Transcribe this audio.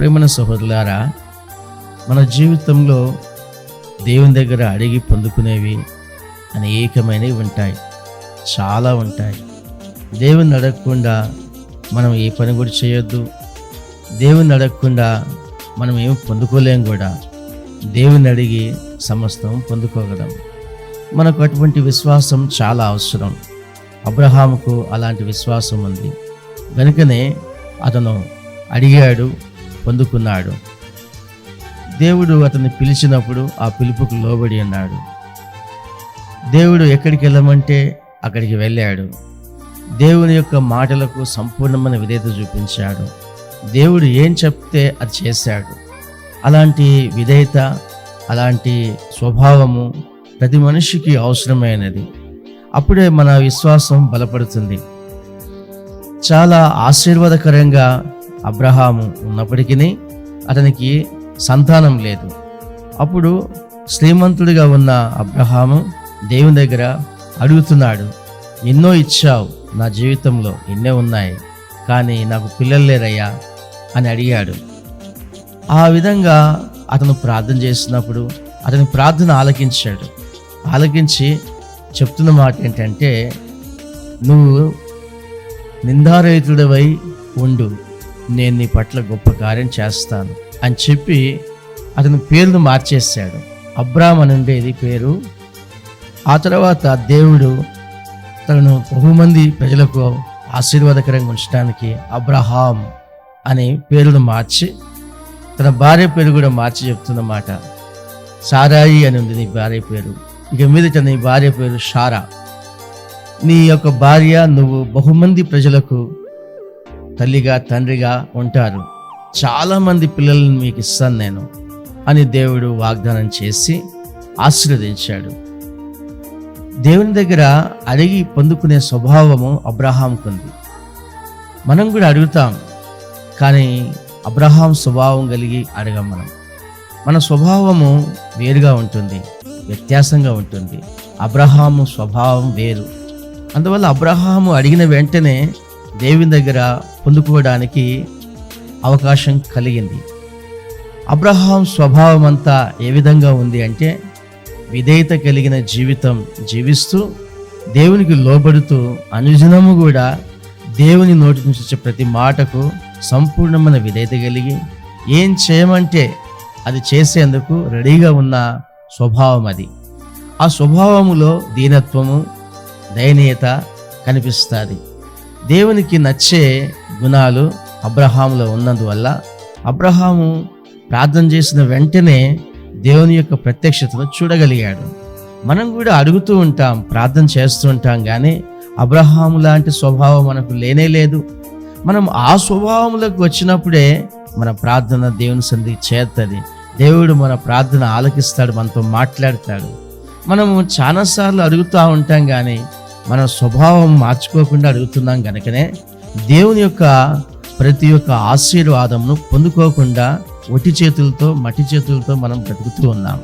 ప్రేమన సహోదరులారా మన జీవితంలో దేవుని దగ్గర అడిగి పొందుకునేవి అనేకమైనవి ఉంటాయి చాలా ఉంటాయి. దేవుని అడగకుండా మనం ఏ పని కూడా చేయొద్దు. దేవుని అడగకుండా మనం ఏమి పొందుకోలేం కూడా. దేవుని అడిగి సమస్తం పొందుకోగలం. మనకు అటువంటి విశ్వాసం చాలా అవసరం. అబ్రహాముకు అలాంటి విశ్వాసం ఉంది. కనుకనే అతను అడిగాడు పొందుకున్నాడు. దేవుడు అతన్ని పిలిచినప్పుడు ఆ పిలుపుకు లోబడి ఉన్నాడు దేవుడు ఎక్కడికి వెళ్ళమంటే అక్కడికి వెళ్ళాడు. దేవుని యొక్క మాటలకు సంపూర్ణమైన విధేయత చూపించాడు. దేవుడు ఏం చెప్తే అది చేశాడు. అలాంటి విధేయత అలాంటి స్వభావము ప్రతి మనిషికి అవసరమైనది. అప్పుడే మన విశ్వాసం బలపడుతుంది. చాలా ఆశీర్వాదకరంగా అబ్రహాము ఉన్నప్పటికీ అతనికి సంతానం లేదు. అప్పుడు శ్రీమంతుడిగా ఉన్న అబ్రహాము దేవుని దగ్గర అడుగుతున్నాడు ఎన్నో ఇచ్చావు? నా జీవితంలో ఎన్నో ఉన్నాయి. కానీ నాకు పిల్లలు లేరయ్యా అని అడిగాడు. ఆ విధంగా అతను ప్రార్థన చేసినప్పుడు అతని ప్రార్థన ఆలకించాడు. ఆలకించి చెప్తున్న మాట ఏంటంటే నువ్వు నిందారహితుడవై ఉండు. నేను నీ పట్ల గొప్ప కార్యం చేస్తాను అని చెప్పి అతని పేరును మార్చేశాడు. అబ్రామ్ అని ఉండేది పేరు. ఆ తర్వాత దేవుడు తనను బహుమంది ప్రజలకు ఆశీర్వాదకరంగా ఉంచడానికి అబ్రహాం అనే పేరును మార్చి తన భార్య పేరు కూడా మార్చి చెప్తున్నమాట సారాయి అని ఉంది నీ భార్య పేరు. ఇక మీదట నీ భార్య పేరు షారా. నీ యొక్క భార్య నువ్వు బహుమంది ప్రజలకు తల్లిగా తండ్రిగా ఉంటారు. చాలామంది పిల్లల్ని పిల్లలను మీకు ఇస్తాను నేను అని దేవుడు వాగ్దానం చేసి ఆశీర్వదించాడు. దేవుని దగ్గర అడిగి పొందుకునే స్వభావము అబ్రహాంకుంది మనం కూడా అడుగుతాం కానీ అబ్రహాం స్వభావం కలిగి అడగం మనం. మన స్వభావము వేరుగా ఉంటుంది వ్యత్యాసంగా ఉంటుంది. అబ్రహాము స్వభావం వేరు. అందువల్ల అబ్రహాము అడిగిన వెంటనే దేవుని దగ్గర పొందుకోవడానికి అవకాశం కలిగింది. అబ్రహాం స్వభావం అంతా ఏ విధంగా ఉంది అంటే విధేయత కలిగిన జీవితం జీవిస్తూ దేవునికి లోబడుతూ అనుజనము కూడా దేవుని నోటి నుంచి వచ్చే ప్రతి మాటకు సంపూర్ణమైన విధేయత కలిగి ఏం చేయమంటే అది చేసేందుకు రెడీగా ఉన్న స్వభావం అది. ఆ స్వభావములో దీనత్వము దయనీయత కనిపిస్తుంది. దేవునికి నచ్చే గుణాలు అబ్రహాములో ఉన్నందువల్ల అబ్రహాము ప్రార్థన చేసిన వెంటనే దేవుని యొక్క ప్రత్యక్షతను చూడగలిగాడు. మనం కూడా అడుగుతూ ఉంటాం ప్రార్థన చేస్తూ ఉంటాం కానీ అబ్రహాము లాంటి స్వభావం మనకు లేనే లేదు. మనం ఆ స్వభావములకు వచ్చినప్పుడే మన ప్రార్థన దేవుని సంధి చేరుతుంది. దేవుడు మన ప్రార్థన ఆలకిస్తాడు మనతో మాట్లాడతాడు. మనము చాలాసార్లు అడుగుతూ ఉంటాం కానీ మన స్వభావం మార్చుకోకుండా అడుగుతున్నాం కనుకనే దేవుని యొక్క ప్రతి ఒక్క ఆశీర్వాదమును పొందుకోకుండా ఒటి చేతులతో మట్టి చేతులతో మనం బ్రతుకుతూ ఉన్నాం.